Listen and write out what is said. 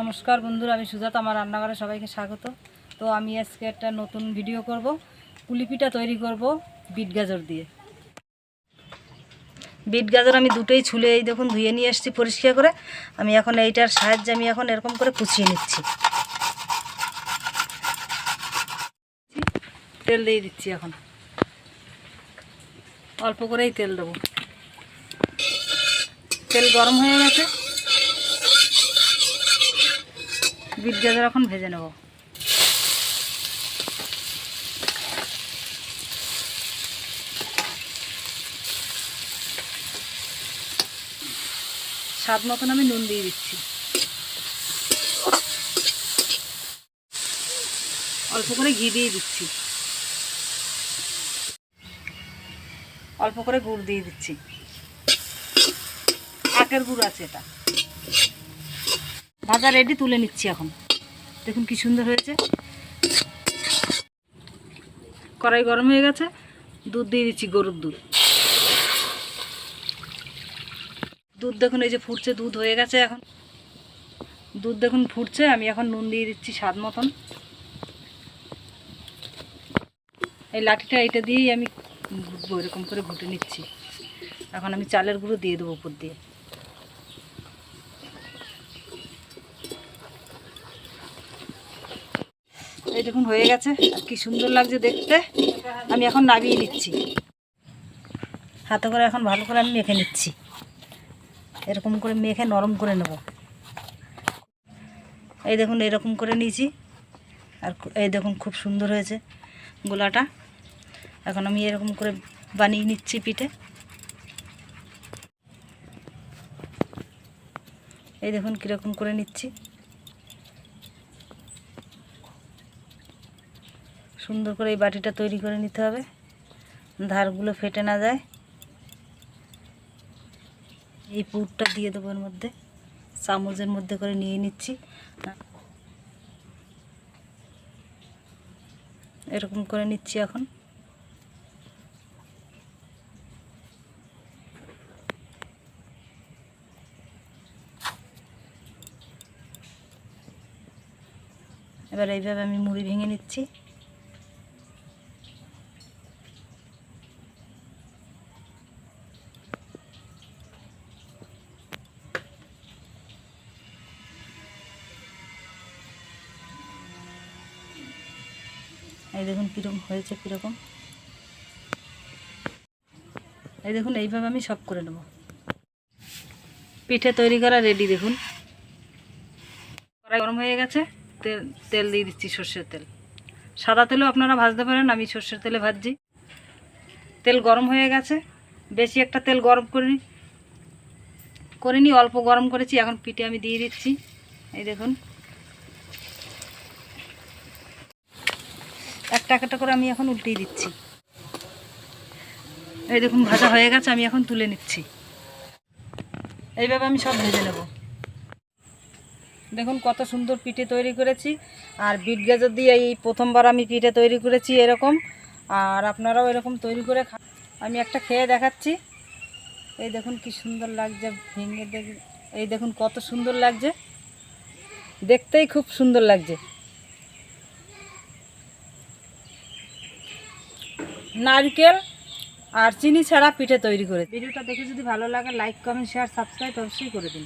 নমস্কার বন্ধুরা, আমি সুজাত, আমার রান্নাঘরে সবাইকে স্বাগত। তো আমি আজকে একটা নতুন ভিডিও করব। কুলিপিঠা তৈরি করব বিট গাজর দিয়ে। বিট গাজর আমি দুটোই ছুলে এই দেখুন ধুয়ে নিয়ে এসেছি পরিষ্কার করে। আমি এখন এইটার সাহায্যে আমি এখন এরকম করে কুচিয়ে নিচ্ছি। তেল দিয়ে দিচ্ছি এখন। অল্প করেই তেল দেবো। তেল গরম হয়ে গেছে। বিট গাজর এখন ভেজে নেব। স্বাদ মতন আমি নুন দিয়ে দিচ্ছি। অল্প করে ঘি দিয়ে দিচ্ছি। অল্প করে গুড় দিয়ে দিচ্ছি। আখের গুড় আছে এটা। ভাজা রেডি তুলে নিচ্ছি এখন। দেখুন কি সুন্দর হয়েছে। কড়াই গরম হয়ে গেছে, দুধ দিয়ে দিচ্ছি গরুর দুধ। দুধ দেখুন, এই যে ফুটছে, দুধ হয়ে গেছে এখন। দুধ দেখুন ফুটছে, আমি এখন নুন দিয়ে দিচ্ছি স্বাদ মতন। এই লাঠিটা এটা দিয়েই আমি এরকম করে ঘুটে নিচ্ছি। এখন আমি চালের গুঁড়ো দিয়ে দেবো উপর দিয়ে। এই দেখুন, হয়ে গেছে। কি সুন্দর লাগছে দেখতে। আমি এখন নামিয়ে নিচ্ছি। হাতে করে এখন ভালো করে আমি মেখে নিচ্ছি। এরকম করে মেখে নরম করে নেব। এই দেখুন, এরকম করে নিয়েছি। আর এই দেখুন, খুব সুন্দর হয়েছে গোলাটা। এখন আমি এরকম করে বানিয়ে নিচ্ছি পিঠে। এই দেখুন, কীরকম করে নিচ্ছি। সুন্দর করে এই বাটিটা তৈরি করে নিতে হবে। ধারগুলো ফেটে না যায়। এই পুরটা দিয়ে দেবো মধ্যে। চামচের মধ্যে করে নিয়ে নিচ্ছি। এরকম করে নিচ্ছি এখন। এবার এইভাবে আমি মুড়ি ভেঙে নিচ্ছি। এই দেখুন কীরকম হয়েছে, কীরকম। এই দেখুন, এইভাবে আমি সব করে নেব। পিঠে তৈরি করা রেডি, দেখুন। গরম হয়ে গেছে, তেল তেল দিয়ে দিচ্ছি সর্ষের তেল। সাদা তেলও আপনারা ভাজতে পারেন, আমি সর্ষের তেলে ভাজছি। তেল গরম হয়ে গেছে, বেশি একটা তেল গরম করিনি। করিনি, অল্প গরম করেছি, এখন পিঠে আমি দিয়ে দিচ্ছি। এই দেখুন। একটা করে আমি এখন উল্টিয়ে দিচ্ছি। এই দেখুন, ভাজা হয়ে গেছে, আমি এখন তুলে নিচ্ছি। এইভাবে আমি সব ভেজে নেব। দেখুন, কত সুন্দর পিঠে তৈরি করেছি। আর বিট গাজর দিয়ে এই প্রথমবার আমি পিঠে তৈরি করেছি এরকম। আর আপনারাও এরকম তৈরি করে আমি একটা খেয়ে দেখাচ্ছি। এই দেখুন, কি সুন্দর লাগছে, ভেঙে দেখ এই দেখুন, কত সুন্দর লাগছে। দেখতেই খুব সুন্দর লাগছে। নারকেল আর চিনি ছাড়া পিঠে তৈরি করে ভিডিওটা দেখে যদি ভালো লাগে লাইক কমেন্ট শেয়ার সাবস্ক্রাইব অবশ্যই করে দিন।